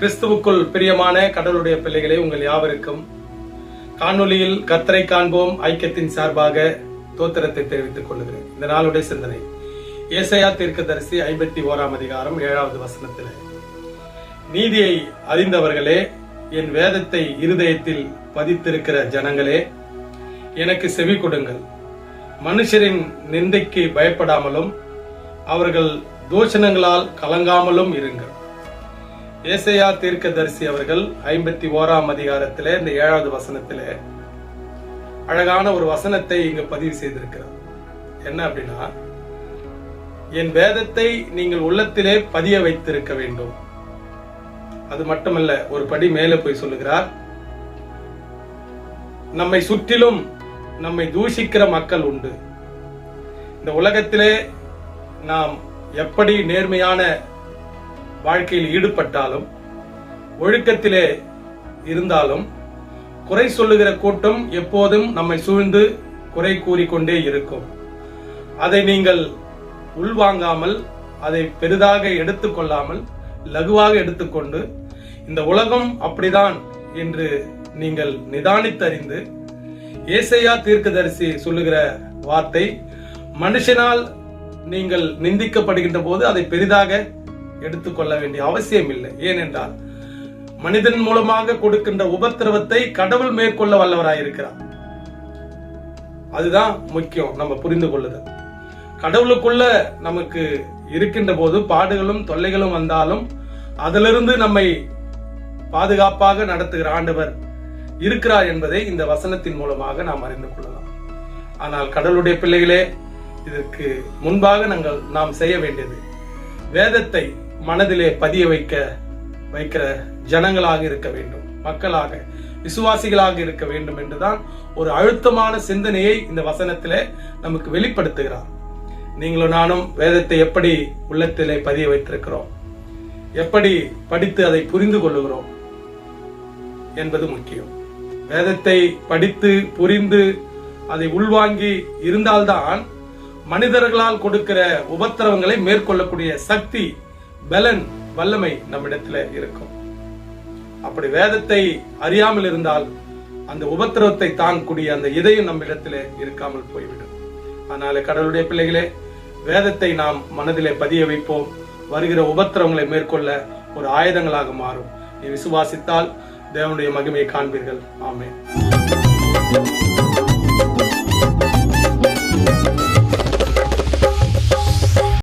கிறிஸ்துவுக்குள் பிரியமான கடவுளுடைய பிள்ளைகளே உங்கள் யாவருக்கும் காணொலியில் கத்தரை காண்போம் ஐக்கியத்தின் சார்பாக தோத்திரத்தை தெரிவித்துக் கொள்கிறேன் இந்த நாளுடைய சிந்தனை. ஏசையா தீர்க்கதரிசி ஐம்பத்தி ஓராம் அதிகாரம் ஏழாவது வசனத்தில் நீதியை அறிந்தவர்களே என் வேதத்தை இருதயத்தில் பதித்திருக்கிற ஜனங்களே எனக்கு செவி கொடுங்கள். மனுஷரின் நிந்தைக்கு பயப்படாமலும் அவர்கள் தூஷணங்களால் கலங்காமலும் இருங்கள். ஏசையா தீர்க்கதரிசி அவர்கள் ஐம்பத்தி ஓராம் அதிகாரத்திலே இந்த ஏழாவது வசனத்திலே அழகான ஒரு வசனத்தை இங்க பதிவு செய்திருக்கிறார். என்ன அப்படின்னா என் வேதத்தை நீங்கள் உள்ளத்திலே பதிய வைத்திருக்க வேண்டும். அது மட்டுமல்ல ஒரு படி மேலே போய் சொல்லுகிறார் நம்மை சுற்றிலும் நம்மை தூஷிக்கிற மக்கள் உண்டு. இந்த உலகத்திலே நாம் எப்படி நேர்மையான வாழ்க்கையில் ஈடுபட்டாலும் ஒழுக்கத்திலே இருந்தாலும் குறை சொல்லுகிற கூட்டம் எப்போதும் நம்மை சூழ்ந்து குறை கூறிக்கொண்டே இருக்கும். அதை நீங்கள் உள்வாங்காமல் அதை பெரிதாக எடுத்துக்கொள்ளாமல் லகுவாக எடுத்துக்கொண்டு இந்த உலகம் அப்படிதான் என்று நீங்கள் நிதானித்தறிந்து ஏசையா தீர்க்கதரிசி சொல்லுகிற வார்த்தை மனுஷனால் நீங்கள் நிந்திக்கப்படுகின்ற போது அதை பெரிதாக எடுத்துக்கொள்ள வேண்டிய அவசியம் இல்லை ஏனென்றால் மனிதன் மூலமாக கொடுக்கின்ற உபத்திரவத்தை கடவுள் மேற்கொள்ள வல்லவராயிருக்கிறார். அதுதான் முக்கியம் நம்ம புரிந்து கொள்ளுதல். கடவுளுக்குள்ள நமக்கு இருக்கின்ற போது பாடுகளும் தொல்லைகளும் வந்தாலும் அதிலிருந்து நம்மை பாதுகாப்பாக நடத்துகிற ஆண்டவர் இருக்கிறார் என்பதை இந்த வசனத்தின் மூலமாக நாம் அறிந்து கொள்ளலாம். ஆனால் கடவுளுடைய பிள்ளைகளே இதற்கு முன்பாக நாங்கள் நாம் செய்ய வேண்டியது வேதத்தை மனதிலே பதிய வைக்க வைக்கிற ஜனங்களாக இருக்க வேண்டும். மக்களாக விசுவாசிகளாக இருக்க வேண்டும் என்றுதான் ஒரு அழுத்தமான சிந்தனையை இந்த வசனத்திலே நமக்கு வெளிப்படுத்துகிறார். நீங்களும் நானும் வேதத்தை எப்படி உள்ளத்திலே பதிய வைத்திருக்கிறோம்? எப்படி படித்து அதை புரிந்து கொள்ளுகிறோம்? என்பது முக்கியம். வேதத்தை படித்து புரிந்து அதை உள்வாங்கி இருந்தால்தான் மனிதர்களால் கொடுக்கிற உபத்திரவங்களை மேற்கொள்ளக்கூடிய சக்தி பலன் வல்லமை நம்மிடத்துல இருக்கும். அப்படி வேதத்தை அறியாமல் இருந்தால் அந்த உபத்திரவத்தை தாங்கக்கூடிய அந்த இதயம் நம்மிடத்துல இருக்காமல் போய்விடும். அதனால கடவுளுடைய பிள்ளைகளே வேதத்தை நாம் மனதிலே பதிய வைப்போம். வருகிற உபத்திரவங்களை மேற்கொள்ள ஒரு ஆயுதங்களாக மாறும். நீ விசுவாசித்தால் தேவனுடைய மகிமையை காண்பீர்கள். ஆமே